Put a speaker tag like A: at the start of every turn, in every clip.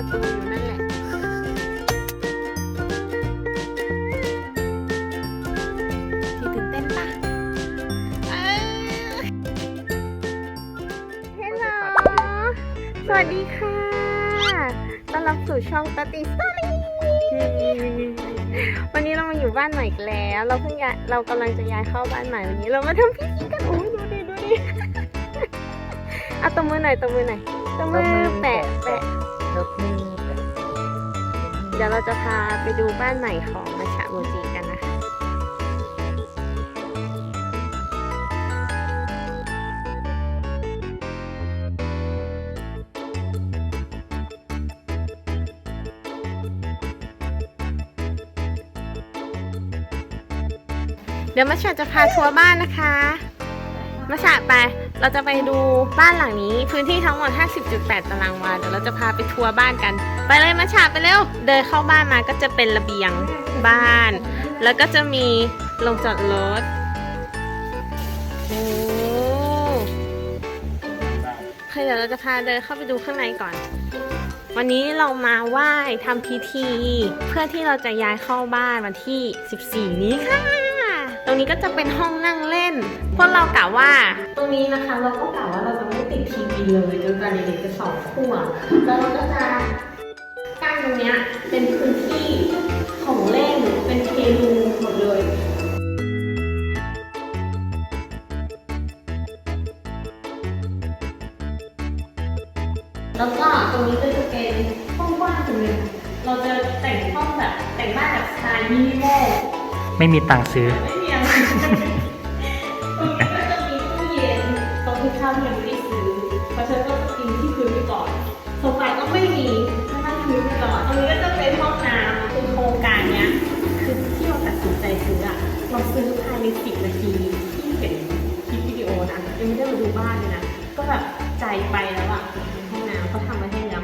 A: ประตูอยู่นั่นแหละที่ตื่นเต้นปะเอ้ยฮัลโหลสวัสดีค่ะต้อนรับสู่ช่องตติสตอรี่วันนี้เรามาอยู่บ้านใหม่อีกแล้ว เราเพิ่งย้ายเรากำลังจะย้ายเข้าบ้านใหม่วันนี้เรามาทำพิธีกันโอ้ยดูดิดูดิเอาตบมือหน่อยตบมือหน่อยตบมือแปะแปะ
B: ยกมือ
A: เดี๋ยวเราจะพาไปดูบ้านใหม่ของมาชาโมจิกันนะคะเดี๋ยวมาชาจะพาทัวร์บ้านนะคะ มาชาไป เราจะไปดูบ้านหลังนี้ พื้นที่ทั้งหมด 50.8 ตารางวาเดี๋ยวเราจะพาไปทัวร์บ้านกัน ไปเลยมาชาไปเร็ว เดินเข้าบ้านมาก็จะเป็นระเบียงบ้าน แล้วก็จะมีโรงจอดรถโอ้เคเดี๋ยวเราจะพาเดินเข้าไปดูข้างในก่อน วันนี้เรามาไหว้ทำพิธี เพื่อที่เราจะย้ายเข้าบ้านวันที่ 14 นี้ค่ะ นี้ก็จะเป็นห้องนั่งเล่น พวกเรากะว่า ตรงนี้นะคะ เราก็กะว่าเราจะไม่ติดทีวีเลยจนกว่าเด็กๆจะสองขวบแล้วเราก็จะกั้นตรงเนี้ยเป็นพื้นที่ของเล่นเป็นเพลูหมดเลยแล้วก็ตรงนี้ก็จะเป็นห้องกว้างตรงนึงเราจะแต่งห้องแบบแต่งบ้านแบบสไตล์มินิมอล
B: ไม่มีตังค์ซื้อ
A: ไม่มีอะไรตรงนี้ก็จะมีตู้เย็นตรงที่ข้าวยังไม่ได้ซื้อเพราะฉะนั้นก็กินที่พื้นไปก่อนโซฟาก็ไม่มีก็นั่งพื้นไปก่อนตรงนี้ก็จะเป็นห้องน้ำคือโครงการเนี้ยคือที่เราตัดสินใจซื้ออะเราซื้อภายในสิบนาทีที่เห็นคลิปวิดีโอนะยังไม่ได้มาดูบ้านเลยนะก็แบบใจไปแล้วอะห้องน้ำเขาทำมาให้แล้ว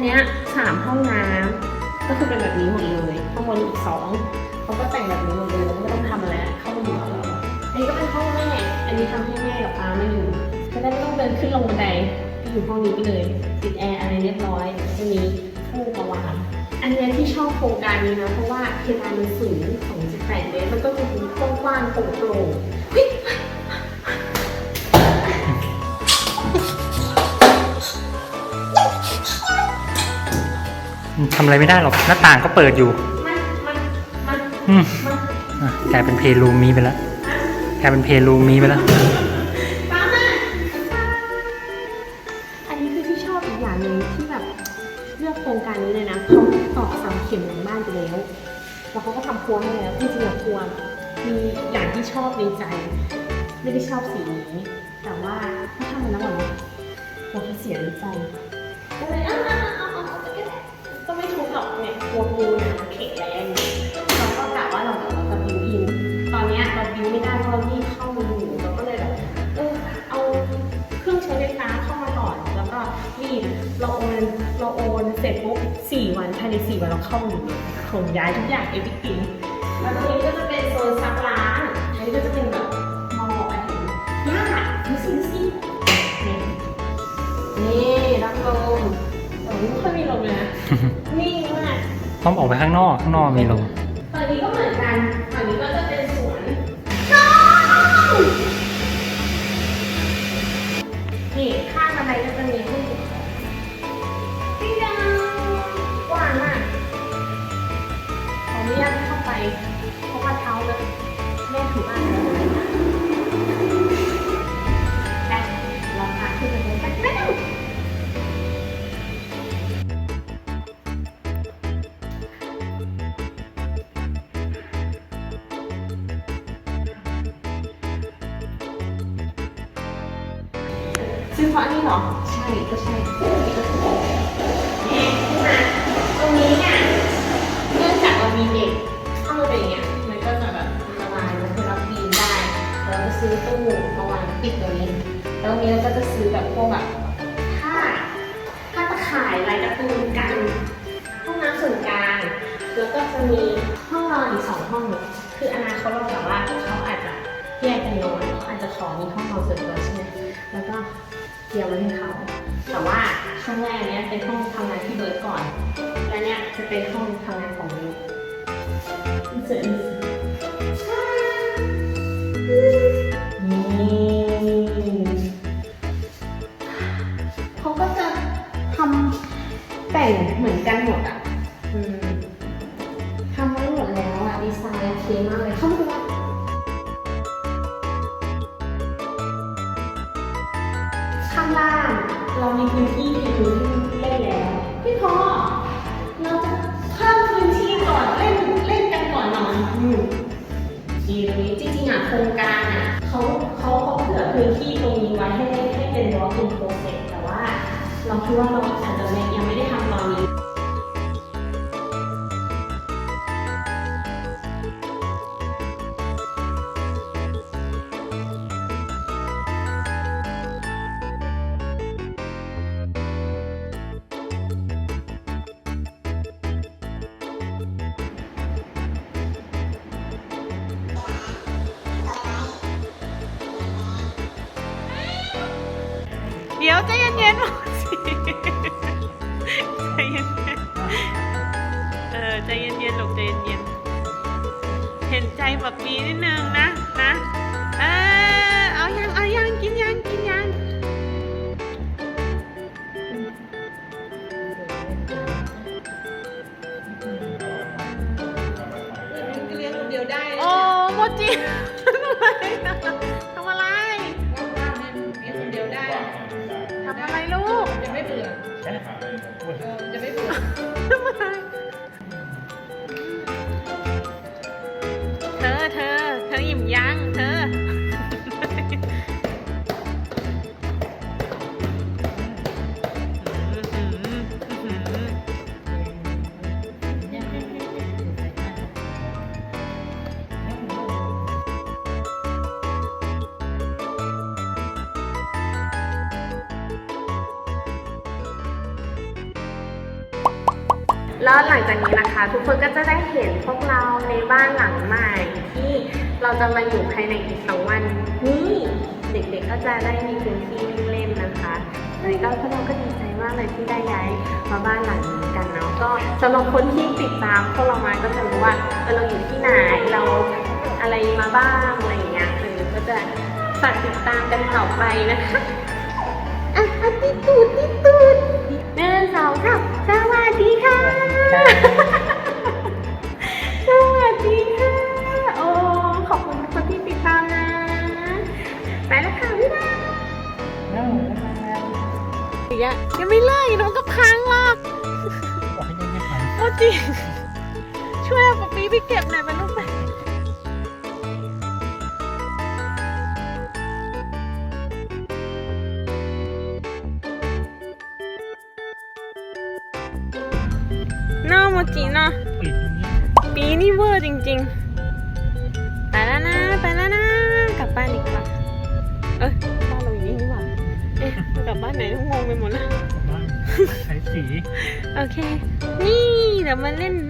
A: นเนี้ยสามห้องน้ำก็คือเป็นแบบนี้หมดเลยข้างบนอีกสองเขาก็แต่งแบบนี้หมดเลยแล้วก็ไม่ต้องทำอะไรเข้ามาอยู่กับเราอันนี้ก็เป็นห้องแม่อันนี้ทำให้แม่กับป้าไม่อยู่จะได้ไม่ต้องเดินขึ้นลงบันไดก็อยู่ห้องนี้ไปเลยติดแอร์อะไรเรียบร้อยจะมีผู้ประวางอันเนี้ยที่ชอบโครงการนี้นะเพราะว่าเพดานมันสูง2.8เมตรมันก็จะดูกว้างๆโปร่งๆ
B: ทำอะไรไม่ได้หรอกหน้าต่างก็เปิดอยู่
A: มันมันมัน
B: อืมอะกลายเป็นเพลรูมมีไปแล้วกลายเป็นเพลรูมมีไปแล้ว
A: อันนี้คือที่ชอบอีกอย่างหนึ่งที่แบบเลือกโครงการนี้เลยนะเขาตอกเสาเข็มหลังบ้านไปแล้วแล้วเขาก็ทำครัวให้แล้วจริงๆอะครัวมีอย่างที่ชอบในใจ ไม่ได้ชอบสีนี้ แต่ว่าถ้าทำมันแล้วแบบเราก็เสียน้ำใจก็เลยเอา กเนี่ยครัวปูนี่ยมันแข็งแรงเราก็กะว่าเราจะเราบิวอิน ตอนเนี้ยเราบิวไม่ได้เพราะเราที่เข้ามาอยู่เราก็เลยแบบเออเอาเครื่องใช้ไฟฟ้าเข้ามาก่อน แล้วก็นี่เราโอนเราโอนเสร็จปุ๊บสี่วันภายในสี่วันเราเข้ามาอยู่เลยขนย้ายทุกอย่างเอวิติงแล้วตรงนี้ก็จะเป็นโซนซักล้างอันนี้ก็จะเป็นแบบมองไปเห็นย่าดูสิดูสินี่นี่รับลมแต่ไม่ค่อยมีลมเลยนะนิ่
B: ต้องออกไปข้างนอกข้างนอกมีลม
A: ซื้อเพราะอันนี้เหรอ ใช่ก็ใช่นี่ก็ถูกนี่ขึ้นมาตรงนี้เนี่ยเนื่องจากเรามีเด็กเข้ามาเป็นอย่างเงี้ย มันก็จะแบบละลายมันคือรับปีนได้ เราก็ซื้อตู้มาวางปิดตัวนี้ แล้วตรงนี้เราก็จะซื้อแบบพวกแบบผ้าผ้าตะข่ายลายการ์ตูนกันห้องน้ำส่วนกลางแล้วก็จะมีห้องนอนอีกสองห้อง คืออนาคตเราแบบว่าเขาอาจจะแยกกันนอนเขาอาจจะขอมีห้องนอนส่วนตัวใช่ไหมแล้วก็ เตรียมไว้ให้เขา แต่ว่าช่วงแรกเนี้ยเป็นห้องทำงานที่เบิร์ดก่อน และเนี้ยจะเป็นห้องทำงานของมิวเสร็จางล่าง เรามีพื้นที่ให้ดูเล่นแล้วพี่พอเราจะเพิ่มพื้นที่ก่อนเล่นเล่นกันก่อนหนอยอืมดีตรงนี้จริงๆอะโครงการอะเขาเขาเขาเผื่อพื้นที่ตรงนี้ไว้ให้ให้เป็น walk in process แต่ว่า เราคิดว่าเราอาจจะยังไม่ได้ทำตอนนี้
C: เดี๋ยวใจเย็นๆหน่อยสิใจเย็นๆเออใจเย็นๆลูกใจเย็นๆเห็นใจแบบมีนิดนึงนะนะเออเอายังเอายังกินยังกินยังเลี้ยงคนเดียวได้ โอ้โมจิ
D: จะไม่เบื่อเธ
A: แล้วหลังจากนี้นะคะ ทุกคนก็จะได้เห็นพวกเราในบ้านหลังใหม่ ที่เราจะมาอยู่ภายในอีกสองวันนี้เด็กๆก็จะได้มีพื้นที่วิ่งเล่นนะคะอันนี้ก็พวกเราก็ดีใจมากเลยที่ได้ย้ายมาบ้านหลังนี้กันเนาะก็สำหรับคนที่ติดตามพวกเรามาก็จะรู้ว่าเออเราอยู่ที่ไหนเราอะไรมาบ้างอะไรอย่างเงี้ยเออก็จะฝากติดตามกันต่อไปนะคะ อะอะติดตูดติดตูดหนึ่งสองสามสวัสดีค่ะ สวัสดีค่ะ โอ้ ขอบคุณทุกคนที่ติดตามนะ ไปแล้วค่ะพี่ดา
C: อีกอะยังไม่เลิกอีกนะมันก็พังหรอกโมจิช่วยเอาปะปีไปเก็บหน่อยไปลูก จิเนาะปีนี่เวอร์จริงๆ ไปแล้วนะ ไปแล้วนะ กลับบ้านอีกปะเอ้ยบ้านเราอยู่นี่นี่หว่าเอ๊ะเรากลับบ้านไหนงงไปหมดแล้ว
B: ใช้สี
C: โอเค นี่เดี๋ยวมาเล่นนี้